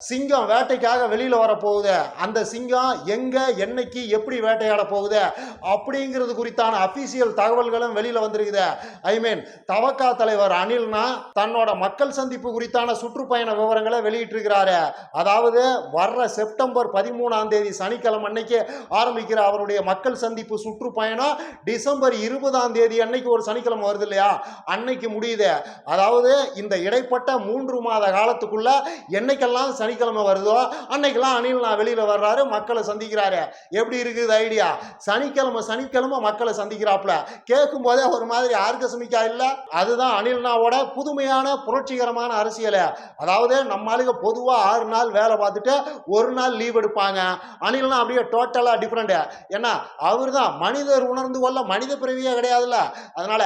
சிங்கம் வேட்டைக்காக வெளியில் வர போகுது அந்த சிங்கம் எங்கே என்னைக்கு எப்படி வேட்டையாட போகுது அப்படிங்கிறது குறித்தான அஃபீஷியல் தகவல்களும் வெளியில் வந்திருக்குது. ஐ மீன் தவக்கா தலைவர் அனில்னா தன்னோட மக்கள் சந்திப்பு குறித்தான சுற்றுப்பயண விவரங்களை வெளியிட்டிருக்கிறாரு. அதாவது வர்ற செப்டம்பர் பதிமூணாம் தேதி சனிக்கிழமை அன்னைக்கு ஆரம்பிக்கிற அவருடைய மக்கள் சந்திப்பு சுற்றுப்பயணம் டிசம்பர் இருபதாம் தேதி அன்னைக்கு ஒரு சனிக்கிழமை வருது இல்லையா? அன்னைக்கு முடியுது. அதாவது இந்த இடைப்பட்ட மூன்று மாத காலத்துக்குள்ள என்னைக்கெல்லாம் சனிக்கிழமை வருதோ அன்னைக்கெல்லாம் அணில் நான் வெளியில் வர்றாரு மக்களை சந்திக்கிறாரு. எப்படி இருக்குது ஐடியா சனிக்கிழமை சனிக்கிழமை மக்களை சந்திக்கிறாப்புல. கேட்கும் போதே ஒரு மாதிரி ஆர்கசமிக்கா இல்லை? அதுதான் அனில்னாவோட புதுமையான புரட்சிகரமான அரசியல். அதாவது நம்மளுக்கு பொதுவாக ஆறு நாள் வேலை பார்த்துட்டு ஒரு நாள் லீவ் எடுப்பாங்க. அனில்னா அப்படியே டோட்டலாக டிஃப்ரெண்ட் ஏன்னா அவர் தான் மனிதர் உணர்ந்து கொள்ள மனித பிறவியே கிடையாதுல்ல. அதனால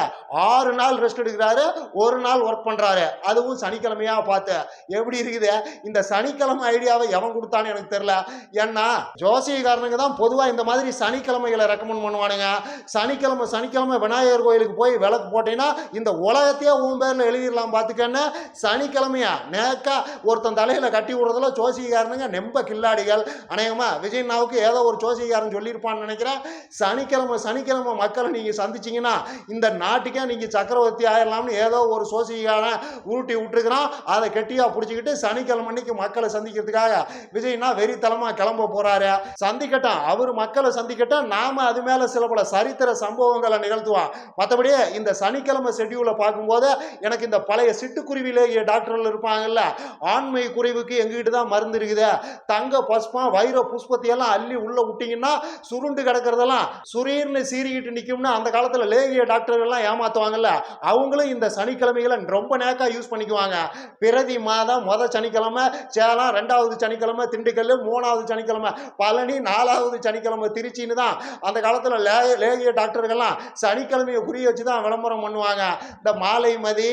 ஆறு நாள் ரெஸ்ட் எடுக்கிறாரு ஒரு நாள் ஒர்க் பண்ணுறாரு அதுவும் சனிக்கிழமையாக பார்த்து. எப்படி இருக்குது? இந்த சனி சனிக்கிழமை ஐடியாவை எவன் கொடுத்தான்னு எனக்கு தெரியல. ஏன்னா ஜோசியக்காரனுக்கு தான் பொதுவா இந்த மாதிரி சனிக்கிழமைகளை ரெக்கமெண்ட் பண்ணுவானுங்க. சனிக்கிழமை சனிக்கிழமை விநாயகர் கோயிலுக்கு போய் விளக்கு போட்டீங்கன்னா இந்த உலகத்தையே உன் பேரில் எழுதிடலாம் பார்த்துக்கன்னு சனிக்கிழமையா? நேக்கா ஒருத்தன் தலையில் கட்டி விடுறதுல ஜோசியக்காரனுங்க நெம்ப கில்லாடிகள். அநேகமா விஜய்னாவுக்கு ஏதோ ஒரு ஜோசியக்காரன் சொல்லியிருப்பான்னு நினைக்கிறேன். சனிக்கிழமை சனிக்கிழமை மக்களை நீங்க சந்திச்சீங்கன்னா இந்த நாட்டுக்கே நீங்க சக்கரவர்த்தி ஆயிடலாம்னு ஏதோ ஒரு சோசியக்காரன் உருட்டி விட்டுருக்குறான். அதை கெட்டியாக பிடிச்சிக்கிட்டு சனிக்கிழமை அன்னைக்கு மக்கள் சந்திக்கிறதுக்காக விஜய்னா வெறித்தலமா கிளம்ப போறாரு. சந்திக்கட்டும் அவர் மக்களை சந்திக்கட்டும் நாம அது மேல சில பல சரித்திர சம்பவங்களை நிகழ்த்துவோம். மற்றபடி இந்த சனிக்கிழமை ஷெட்யூலை பார்க்கும்போது எனக்கு இந்த பழைய சிட்டுக்குருவிலேயே டாக்டர்கள் இருப்பாங்கல்ல ஆண்மை குறைவுக்கு எங்ககிட்ட தான் மருந்து இருக்குது. தங்க பஸ்பம் வைர புஷ்பத்தை எல்லாம் அள்ளி உள்ள விட்டீங்கன்னா சுருண்டு கிடக்கிறதெல்லாம் சுரீர்னு சீறிக்கிட்டு நிற்கும்னு அந்த காலத்துல லேகிய டாக்டர்கள் எல்லாம் ஏமாத்துவாங்கல்ல அவங்களும் இந்த சனிக்கிழமைகளை ரொம்ப நேக்காக யூஸ் பண்ணிக்குவாங்க. பிரதி மாதம் முத சனிக்கிழமை சேலம் ரெண்டாவது சனிக்கிழமை திண்டுக்கல் மூணாவது சனிக்கிழமை பழனி நாலாவது சனிக்கிழமை திருச்சின்னு தான் அந்த காலத்தில் லே லேகிய டாக்டர்கள்லாம் சனிக்கிழமையை குறி வச்சு தான் விளம்பரம் பண்ணுவாங்க. இந்த மாலை மதி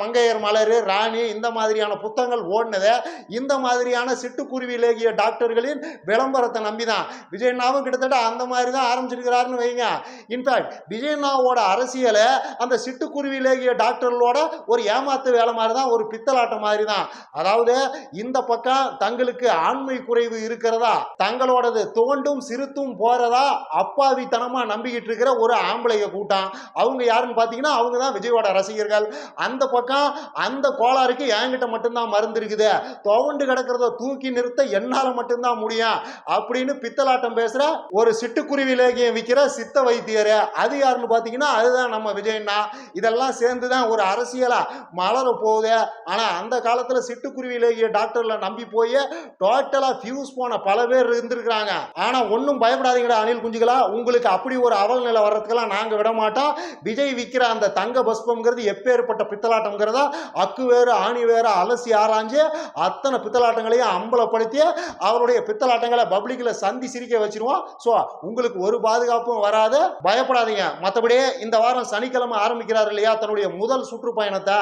மங்கையர் மலர் ராணி இந்த மாதிரியான புத்தகங்கள் ஓடினது இந்த மாதிரியான சிட்டுக்குருவி லேகிய டாக்டர்களின் விளம்பரத்தை நம்பி தான் விஜயண்ணாவும் கிட்டத்தட்ட அந்த மாதிரி தான் ஆரம்பிச்சிருக்கிறாருன்னு வைங்க இன்ஃபேக்ட் விஜயண்ணாவோட அரசியலை அந்த சிட்டுக்குருவி லேகிய டாக்டர்களோட ஒரு ஏமாத்து வேலை மாதிரி தான் ஒரு பித்தலாட்டம் மாதிரி தான் அதாவது இந்த பக்கம் தங்களுக்கு ஆண்மை குறைவு இருக்கிறதா? தங்களோடது தோண்டும் சிறுத்தும் போறதா? அப்பாவித்தனமா நம்பிக்கிட்டு இருக்கிற ஒரு ஆம்பளைய கூட்டம் அவங்க யாருன்னு பார்த்தீங்கன்னா அவங்க தான் விஜயோட ரசிகர்கள். அந்த பக்கம் அந்த கோளாறுக்கு என்கிட்ட மட்டும்தான் மருந்து இருக்குது. துவண்டு கிடக்கிறத தூக்கி நிறுத்த என்னால் மட்டும்தான் முடியும். அப்படின்னு பித்தலாட்டம் பேசுற ஒரு சிட்டுக்குருவி லேகியம் விற்கிற சித்த வைத்தியர். அது யாருன்னு பார்த்தீங்கன்னா அதுதான் நம்ம விஜயண்ணா. இதெல்லாம் சேர்ந்து தான் ஒரு அரசியலா மலர போகுது. ஆனால் அந்த காலத்தில் சிட்டுக்குருவி லேகிய டாக்டர்ல நம்பி போய் டோட்டலாக ஃபியூஸ் போன பல பேர் இருந்திருக்கிறாங்க. ஆனால் ஒன்றும் பயப்படாதீங்கடா அணில் குஞ்சுகளா. உங்களுக்கு அப்படி ஒரு அவல் நிலை வர்றதுக்கெல்லாம் நாங்கள் விட மாட்டோம் விஜய் விற்கிற அந்த தங்க பஸ்பம்ங்கிறது எப்பேற்பட்ட பித்தலாட்டம்ங்கிறதா அக்கு வேறு ஆணி வேறு அலசி ஆராய்ஞ்சு அத்தனை பித்தலாட்டங்களையும் அம்பலப்படுத்தி அவருடைய பித்தலாட்டங்களை பப்ளிக்கில் சந்தி சிரிக்க வச்சிருவோம். ஸோ உங்களுக்கு ஒரு பாதுகாப்பும் வராது. பயப்படாதீங்க. மற்றபடி இந்த வாரம் சனிக்கிழமை ஆரம்பிக்கிறார் இல்லையா தன்னுடைய முதல் சுற்றுப்பயணத்தை.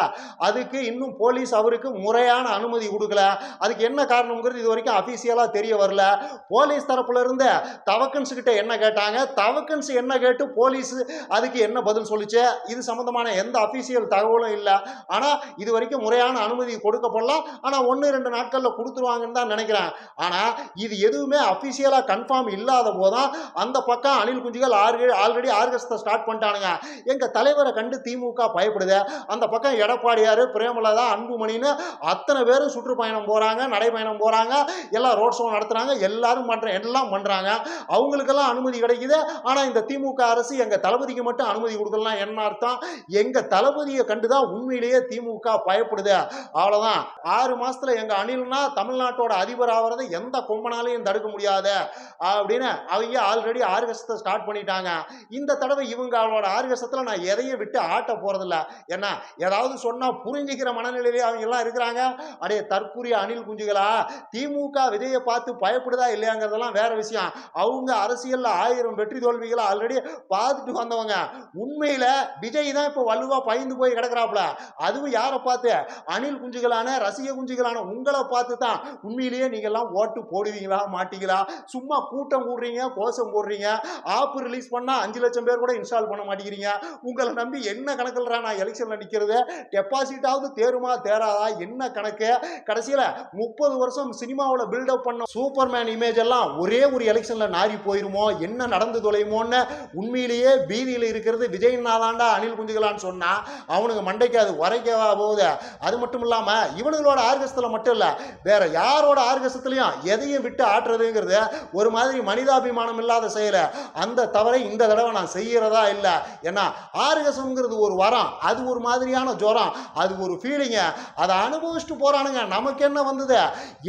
அதுக்கு இன்னும் போலீஸ் அவருக்கு முறையான அனுமதி கொடுக்கல. அதுக்கு என்ன காரணம்ங்கிறது இது வரைக்கும் அஃபீஷியலாக தெரிய வரல. போலீஸ் தரப்புல இருந்து தவக்கன்ஸ் கிட்ட என்ன கேட்டாங்க? தவக்கன்ஸ் என்ன கேட்டு போலீஸ் அதுக்கு என்ன பதில் சொல்லிச்சு? இது சம்பந்தமான எந்த அஃபீஷியல் தகவலும் இல்லை. ஆனால் இது வரைக்கும் முறையான அனுமதி கொடுக்கப்படலாம் ஆனால் ஒன்று ரெண்டு நாட்களில் கொடுத்துருவாங்கன்னு தான் நினைக்கிறேன். ஆனால் இது எதுவுமே அஃபிஷியலாக கன்ஃபார்ம் இல்லாத போதான் அந்த பக்கம் அனில் குஞ்சுகள் ஆறு ஆல்ரெடி ஆர்கஸ்ட்டை ஸ்டார்ட் பண்ணிட்டானுங்க. எங்கள் தலைவரை கண்டு திமுக பயப்படுது. அந்த பக்கம் எடப்பாடியார் பிரேமலதா அன்புமணின்னு அத்தனை பேரும் சுற்றுப்பயணம் போகிறாங்க நடைப்பயணம் போகிறாங்க எல்லாம் ரோட் ஷோ நடத்துகிறாங்க எல்லாரும் பண்ணுற எல்லாம் பண்ணுறாங்க அவங்களுக்கெல்லாம் அனுமதி கிடைக்குது. ஆனால் இந்த திமுக அரசு எங்கள் தளபதிக்கு மட்டும் அனுமதி கொடுக்கலாம் என்ன அர்த்தம்? எங்கள் தளபதியை கண்டு தான் உண்மையிலேயே திமுக பயப்படுது. அவ்வளோதான் ஆறு மாசத்துல எங்க அணில்னா தமிழ்நாட்டோட அதிபர் ஆகிறத எந்த கொம்பனாலையும் தடுக்க முடியாது. அப்படின்னு அவங்க ஆல்ரெடி ஆர்கஸ்டத்தை ஸ்டார்ட் பண்ணிட்டாங்க. இந்த தடவை இவங்க அவளோட ஆர்கஸ்டத்தில் நான் எதையும் விட்டு ஆட்ட போறதில்ல. ஏன்னா ஏதாவது சொன்னா புரிஞ்சுக்கிற மனநிலையிலே அவங்க எல்லாம் இருக்கிறாங்க. அப்படியே தற்கூரிய அணில் குஞ்சுகளா? திமுக விஜயை பார்த்து பயப்படுதா இல்லையாங்கிறதெல்லாம் வேற விஷயம். அவங்க அரசியல்ல ஆயிரம் வெற்றி தோல்விகளை ஆல்ரெடி பார்த்துட்டு வந்தவங்க. உண்மையில விஜய் தான் இப்போ வலுவா பயந்து போய் கிடக்குறாப்புல. அதுவும் யாரை பார்த்து? அணில் குஞ்சுகளான ரசிக குஞ்சுகளான உங்களை பார்த்து தான் உண்மையிலேயே நீங்கள்லாம் ஓட்டு போடுவீங்களா மாட்டீங்களா? சும்மா கூட்டம் கூடுறீங்க கோஷம் போடுறீங்க. ஆப் ரிலீஸ் பண்ணால் அஞ்சு லட்சம் பேர் கூட இன்ஸ்டால் பண்ண மாட்டேங்கிறீங்க. உங்களை நம்பி என்ன கணக்கில்றா நான் எலெக்ஷனில் நிற்கிறது டெபாசிட்டாவது தேருமா தேராதா? என்ன கணக்கு? கடைசியில் முப்பது வருஷம் சினிமாவில் பில்டப் பண்ண சூப்பர்மேன் இமேஜ் எல்லாம் ஒரே ஒரு எலெக்ஷனில் நாரி போயிருமோ? என்ன நடந்து தொலையுமோன்னு உண்மையிலேயே பீதியில் இருக்கிறது விஜய் நாதாண்டா அனில் குஞ்சுகளான்னு சொன்னால் அவனுக்கு மண்டைக்கு அது உரைக்கவா போகுது? அது மட்டும் இல்லாமல் இவனுங்களோட ஆர்கசத்தில் மட்டும் இல்லை வேற யாரோட ஆர்கசத்துலையும் எதையும் விட்டு ஆட்டுறதுங்கிறது ஒரு மாதிரி மனிதாபிமானம் இல்லாத செயலை. அந்த தவறை இந்த தடவை நான் செய்கிறதா இல்லை. ஏன்னா ஆர்கசம்ங்கிறது ஒரு வரம் அது ஒரு மாதிரியான ஜுரம் அது ஒரு ஃபீலிங்கு அதை அனுபவிச்சுட்டு போகிறானுங்க நமக்கு என்ன வந்து வந்தது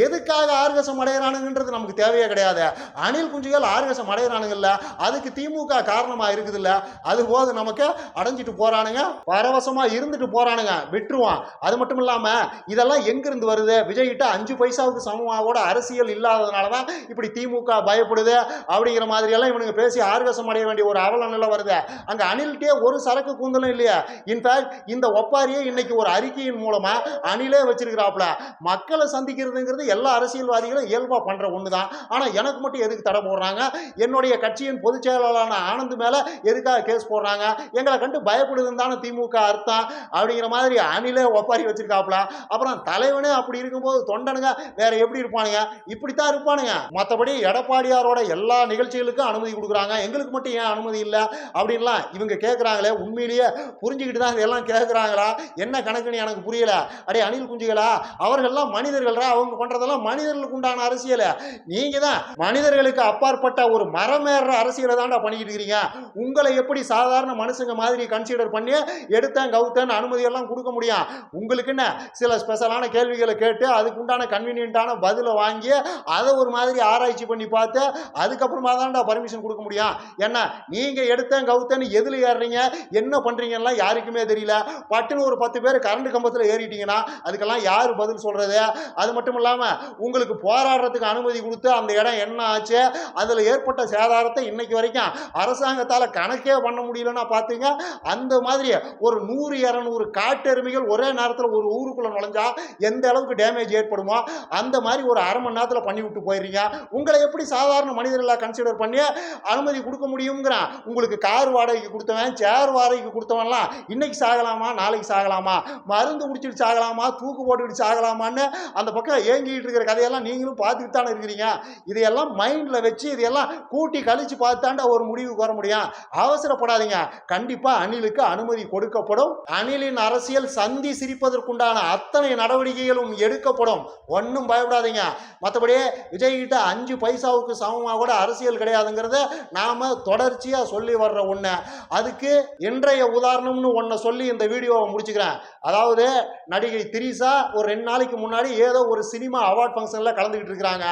எதுக்காக ஆர்கசம் அடையிறானுங்கன்றது நமக்கு தேவையே கிடையாது. அணில் குஞ்சுகள் ஆர்கசம் அடையிறானுங்கல்ல அதுக்கு திமுக காரணமாக இருக்குது இல்லை. அது போது நமக்கு அடைஞ்சிட்டு போறானுங்க. பரவசமா இருந்துட்டு போறானுங்க. விட்டுருவான். அது மட்டும் இல்லாம இதெல்லாம் எங்கிருந்து வருது? விஜய்கிட்ட அஞ்சு பைசாவுக்கு சமமாக கூட அரசியல் இல்லாததுனால தான் இப்படி திமுக பயப்படுது. அப்படிங்கிற மாதிரி எல்லாம் இவனுங்க பேசி ஆர்கசம் அடைய வேண்டிய ஒரு அவல நிலை வருது. அங்க அணில்கிட்டே ஒரு சரக்கு கூந்தலும் இல்லையா. இன்ஃபேக்ட் இந்த ஒப்பாரியே இன்னைக்கு ஒரு அறிக்கையின் மூலமா அணிலே வச்சிருக்கிறாப்ல மக்களை சந்திக்கிறதுங்கிறது எல்லா அரசியல்வாதிகளும் இயல்பாக பண்ணுற ஒன்று தான் ஆனால் எனக்கு மட்டும் எதுக்கு தடை போடுறாங்க? என்னுடைய கட்சியின் பொதுச் செயலாளரான ஆனந்த் மேலே எதுக்காக கேஸ் போடுறாங்க? எங்களை கண்டு பயப்படுதுன்னு தானே திமுக அர்த்தம். அப்படிங்கிற மாதிரி அணிலே ஒப்பாரி வச்சிருக்காப்புல. அப்புறம் தலைவனே அப்படி இருக்கும்போது தொண்டனுங்க வேற எப்படி இருப்பானுங்க? இப்படித்தான் இருப்பானுங்க. மற்றபடி எடப்பாடியாரோட எல்லா நிகழ்ச்சிகளுக்கும் அனுமதி கொடுக்குறாங்க. எங்களுக்கு மட்டும் ஏன் அனுமதி இல்லை? அப்படின்லாம் இவங்க கேட்குறாங்களே உண்மையிலேயே புரிஞ்சுக்கிட்டு தான் இதெல்லாம் கேட்குறாங்களா என்ன கணக்குன்னு எனக்கு புரியல. அடே அணில் குஞ்சுகளா? அவர்கள்லாம் மனிதர்கள்ரா அவங்க பண்றதெல்லாம் மனிதர்களுக்கு உண்டான அரசியலை. நீங்க தான் மனிதர்களுக்கு அப்பாற்பட்ட ஒரு மரமேற அரசியலை தான்டா பண்ணிக்கிட்டு இருக்கிறீங்க உங்களை எப்படி சாதாரண மனுஷங்க மாதிரி கன்சிடர் பண்ணி எடுத்தேன் கவுத்தேன் அனுமதி எல்லாம் கொடுக்க முடியும்? உங்களுக்கு என்ன? சில ஸ்பெஷலான கேள்விகளை கேட்டு அதுக்கு உண்டான கன்வீனியன்ட்டான பதிலை வாங்கி அதை ஒரு மாதிரி ஆராய்ச்சி பண்ணி பார்த்து அதுக்கப்புறமா தான்டா பர்மிஷன் கொடுக்க முடியும். என்ன? நீங்க எடுத்தேன் கவுத்தேன்னு எதுல ஏறுறீங்க? என்ன பண்றீங்கன்னா யாருக்குமே தெரியல. பட்டுன்னு ஒரு பத்து பேர் கரண்ட் கம்பத்தில் ஏறிட்டீங்கன்னா அதுக்கெல்லாம் யார் பதில் சொல்றது? அது மட்டும் இல்லாமல் உங்களுக்கு போராடுறதுக்கு அனுமதி கொடுத்து அந்த இடம் என்ன ஆச்சு? அதில் ஏற்பட்ட சேதாரத்தை இன்னைக்கு வரைக்கும் அரசாங்கத்தால் கணக்கே பண்ண முடியலன்னா பார்த்தீங்க அந்த மாதிரி ஒரு நூறு இரநூறு காட்டெருமைகள் ஒரே நேரத்தில் ஒரு ஊருக்குள்ளே நுழைஞ்சா எந்த அளவுக்கு டேமேஜ் ஏற்படுமோ அந்த மாதிரி ஒரு அரை மணி நேரத்தில் பண்ணி விட்டு போயிடுறீங்க. உங்களை எப்படி சாதாரண மனிதர்களாக கன்சிடர் பண்ணி அனுமதி கொடுக்க முடியுங்கிறான் உங்களுக்கு கார் வாடகைக்கு கொடுத்தவன் சேர் வாடகைக்கு கொடுத்தவன்லாம் இன்னைக்கு சாகலாமா நாளைக்கு சாகலாமா? மருந்து குடிச்சிட்டு சாகலாமா? தூக்கு போட்டுக்கிட்டு சாகலாமான்னு அந்த பக்கம் ஏங்கிட்டு இருக்கிற கதையெல்லாம் நீங்களும் பார்த்துட்டு தானே இருக்கிறீங்க? இதையெல்லாம் மைண்டில் வச்சு இதையெல்லாம் கூட்டி கழித்து பார்த்தாண்டா ஒரு முடிவுக்கு வர முடியும். அவசரப்படாதீங்க. கண்டிப்பாக அணிலுக்கு அனுமதி கொடுக்கப்படும். அணிலின் அரசியல் சந்தி சிரிப்பதற்குண்டான அத்தனை நடவடிக்கைகளும் எடுக்கப்படும். ஒன்றும் பயப்படாதீங்க. மற்றபடி விஜய்கிட்ட அஞ்சு பைசாவுக்கு சமமாக கூட அரசியல் கிடையாதுங்கிறத நாம் தொடர்ச்சியாக சொல்லி வர்ற ஒன்று அதுக்கு இன்றைய உதாரணம்னு ஒன்றை சொல்லி இந்த வீடியோவை முடிச்சுக்கிறேன். அதாவது நடிகை திரிசா ஒரு ரெண்டு நாளைக்கு முன்னாடி ஏதோ ஒரு சினிமா அவார்ட் ஃபங்க்ஷனில் கலந்துக்கிட்டு இருக்கிறாங்க.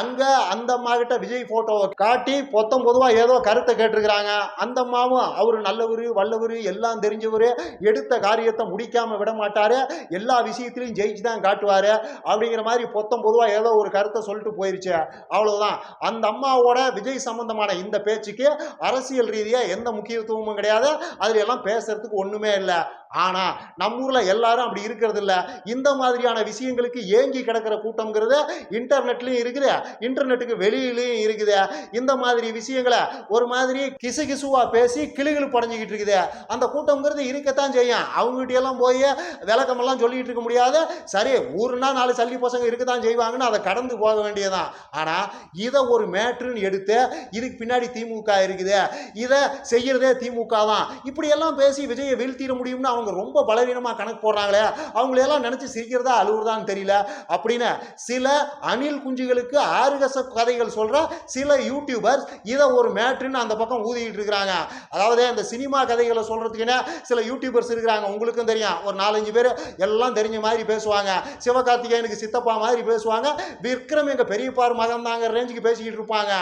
அங்கே அந்த அம்மா கிட்ட விஜய் ஃபோட்டோவை காட்டி பொத்தம் பொதுவாக ஏதோ கருத்தை கேட்டிருக்கிறாங்க. அந்த அம்மாவும் அவர் நல்லவர் வல்லவர் எல்லாம் தெரிஞ்சவர் எடுத்த காரியத்தை முடிக்காம விட மாட்டாரு. எல்லா விஷயத்திலையும் ஜெயிச்சு தான் காட்டுவார். அப்படிங்கிற மாதிரி பொத்தம் பொதுவாக ஏதோ ஒரு கருத்தை சொல்லிட்டு போயிருச்சு. அவ்வளவுதான். அந்த அம்மாவோட விஜய் சம்பந்தமான இந்த பேச்சுக்கு அரசியல் ரீதியாக எந்த முக்கியத்துவமும் கிடையாது. அதுல எல்லாம் பேசுறதுக்கு ஒண்ணுமே இல்லை. ஆனா நம்ம ஊர்ல எல்லாரும் அப்படி இருக்கிறது இல்லை. இந்த மாதிரியான விஷயங்களுக்கு ஏங்கி கிடக்கிற கூட்டம்ங்கிறது இன்டர்நெட்லையும் இருக்குது இன்டர்நெட்டுக்கு வெளியிலையும் இருக்குது. இந்த மாதிரி விஷயங்களை ஒரு மாதிரி கிசு கிசுவா பேசி கிளுகிழு படைஞ்சிக்கிட்டு இருக்குது. அந்த கூட்டம்ங்கிறது இருக்கத்தான் செய்யும். அவங்ககிட்ட எல்லாம் போய் விளக்கமெல்லாம் சொல்லிட்டு இருக்க முடியாது. சரி ஊருனா நாலு சல்லி பசங்க இருக்கத்தான் செய்வாங்கன்னு அதை கடந்து போக வேண்டியதுதான். ஆனா இதை ஒரு மேட்ருன்னு எடுத்து இதுக்கு பின்னாடி திமுக இருக்குது. இதை செய்யறதே திமுக தான் இப்படி எல்லாம் பேசி விஜயை வீழ்த்திட முடியும்னு அவங்க ரொம்ப பலவீனமா கணக்கு போடுறாங்களே. அவங்களையெல்லாம் நினைச்சு சிரிக்கிறதா அழுகுறதான்னு தெரியல. அப்படின்னு சில அணில் குஞ்சுகளுக்கு ஆறுகச கதைகள் சொல்ற சில யூடியூபர்ஸ் இதை ஒரு மேட்ருன்னு அந்த பக்கம் ஊதிக்கிட்டு இருக்கிறாங்க. அதாவது இந்த சினிமா கதைகளை சொல்றதுக்குன்னு சில யூடியூபர்ஸ் இருக்கிறாங்க. உங்களுக்கும் தெரியும். ஒரு நாலஞ்சு பேர் எல்லாம் தெரிஞ்ச மாதிரி பேசுவாங்க. சிவகார்த்திகேயனுக்கு சித்தப்பா மாதிரி பேசுவாங்க. விக்ரம் எங்க பெரியப்பார் மகன் தாங்க ரேஞ்சுக்கு பேசிக்கிட்டு இருப்பாங்க.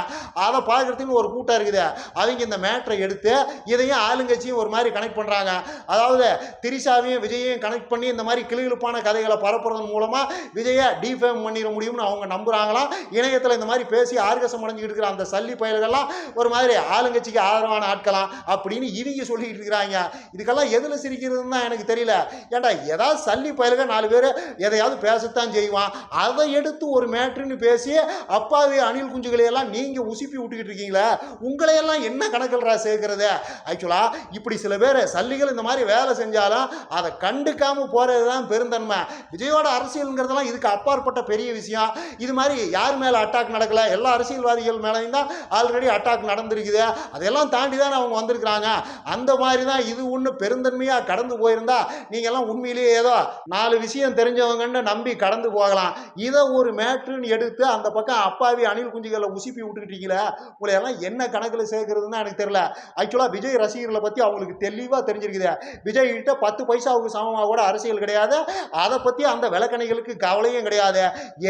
அதை பார்க்கறதுக்கு ஒரு கூட்டம் இருக்குது. அவங்க இந்த மேட்ரை எடுத்து இதையும் ஆளுங்கட்சியும் ஒரு மாதிரி கனெக்ட் பண்றாங்க. அதாவது திரிஷாவையும் விஜயையும் கனெக்ட் பண்ணி இந்த மாதிரி கிளுகிழுப்பான கதைகளை பரப்புறதன் மூலமா விஜயை டிஃபேம் பண்ணிட முடியும்னு அவங்க நம்புகிறாங்களாம் இணையத்தில் இந்த மாதிரி பேசி ஆர்கசம் அடைஞ்சிக்கிட்டு இருக்கிற அந்த சல்லி பயல்கள்லாம் ஒரு மாதிரி ஆளுங்கட்சிக்கு ஆதரவான ஆட்களாம் அப்படின்னு இவங்க சொல்லிக்கிட்டு இருக்கிறாங்க. இதுக்கெல்லாம் எதில் சிரிக்கிறதுன்னு தான் எனக்கு தெரியல. ஏன்டா ஏதாவது சல்லி பயல்கள் நாலு பேர் எதையாவது பேசத்தான் செய்வான். அதை எடுத்து ஒரு மேட்ருன்னு பேசி அப்பாவி அணில் குஞ்சுகளையெல்லாம் நீங்கள் உசுப்பி விட்டுக்கிட்டு இருக்கீங்களே உங்களையெல்லாம் என்ன கணக்கில்ரா சேர்க்கறது? ஆக்சுவலாக இப்படி சில பேர் சல்லிகள் இந்த மாதிரி வேலை செஞ்சாலும் அதை கண்டுக்காமல் போகிறது தான் பெருந்தன்மை. விஜயோட அரசியலுங்கிறதெல்லாம் இதெல்லாம் இதுக்கு அப்பாற்பட்ட பெரிய விஷயம். இது மாதிரி யார் மேலே அட்டாக் நடக்கல? எல்லா அரசியல்வாதிகள் மேலேயும் தான் ஆல்ரெடி அட்டாக் நடந்திருக்குது. அதெல்லாம் தாண்டி தான் அவங்க வந்திருக்கிறாங்க. அந்த மாதிரி தான் இது ஒன்று பெருந்தன்மையாக கடந்து போயிருந்தா நீங்கள்லாம் உண்மையிலேயே ஏதோ நாலு விஷயம் தெரிஞ்சவங்கன்னு நம்பி கடந்து போகலாம். இதை ஒரு மேட்ருன்னு எடுத்து அந்த பக்கம் அப்பாவி அணில் குஞ்சுகளை உசுப்பி விட்டுக்கிட்டீங்களே உங்களை எல்லாம் என்ன கணக்கில் சேர்க்கறதுன்னு எனக்கு தெரியல. ஆக்சுவலாக விஜய் ரசிகர்களை பற்றி அவங்களுக்கு தெளிவாக தெரிஞ்சிருக்குது. விஜய் கிட்ட பத்து பைசாவுக்கு சமமாக கூட அரசியல் கிடையாது. அதை பற்றி அந்த விளக்கணைகளுக்கு கவலையும் கிடையாது.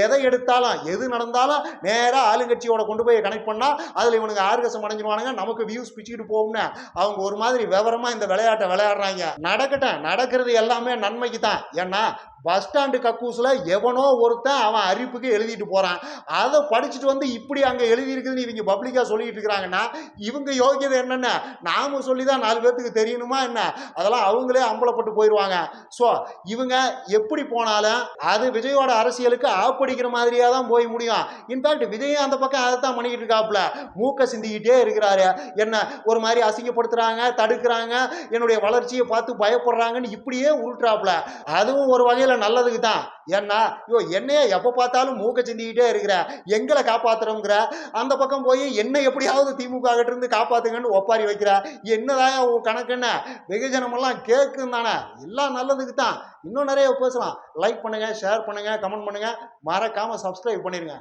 எதை எடுத்தாலும் எது நடந்தாலும் நேராக ஆளுங்கட்சியோட கொண்டு போய் கனெக்ட் பண்ணால் அதில் இவனுங்க ஆர்கசம் அடைஞ்சிருவானுங்க நமக்கு வியூஸ் பிச்சுக்கிட்டு போகும்னு. அவங்க ஒரு மாதிரி விவரமாக இந்த விளையாட்டை விளையாடுறாங்க. நடக்கட்டும் நடக்கிறது எல்லாமே நன்மைக்கு தான் ஏன்னா பஸ் ஸ்டாண்டு கக்கூஸில் எவனோ ஒருத்தன் அவன் அறிவிப்புக்கு எழுதிட்டு போகிறான் அதை படிச்சுட்டு வந்து இப்படி அங்கே எழுதியிருக்குதுன்னு இவங்க பப்ளிக்காக சொல்லிட்டு இருக்கிறாங்கன்னா இவங்க யோகியதை என்னென்ன? நாம சொல்லி தான் நாலு பேர்த்துக்கு தெரியணுமா என்ன? அதெல்லாம் அவங்களே அம்பலப்பட்டு போயிடுவாங்க ஸோ இவங்க எப்படி போனாலும் அது விஜயோட அரசியலுக்கு ஆப்படிக்கிற மாதிரியாக தான் போய் முடியும். இன்ஃபேக்ட் விஜயும் அந்த பக்கம் அதை தான் பண்ணிக்கிட்டு இருக்காப்புல. மூக்க சிந்திக்கிட்டே இருக்கிறாரு. என்ன ஒரு மாதிரி அசிங்கப்படுத்துகிறாங்க தடுக்கிறாங்க என்னுடைய வளர்ச்சியை பார்த்து பயப்படுறாங்கன்னு இப்படியே உருட்டுறாப்புல. அதுவும் ஒரு வகையில் நல்லதுக்கு தான் ஏன்னா ஐயோ என்னைய எப்போ பார்த்தாலும் மூக்க சிந்திக்கிட்டே இருக்கிற எங்களை காப்பாத்துறோங்கிற அந்த பக்கம் போய் என்ன எப்படியாவது திமுக கிட்ட இருந்து காப்பாத்துங்கன்னு ஒப்பாரி வைக்கிற என்னதான் உன் கணக்குன்னு வெகுஜனமெல்லாம் கேட்கும் தானே? எல்லாம் நல்லதுக்கு தான் இன்னும் நிறைய பேசலாம். லைக் பண்ணுங்க ஷேர் பண்ணுங்க கமெண்ட் பண்ணுங்க. மறக்காமல் சப்ஸ்கிரைப் பண்ணிடுங்க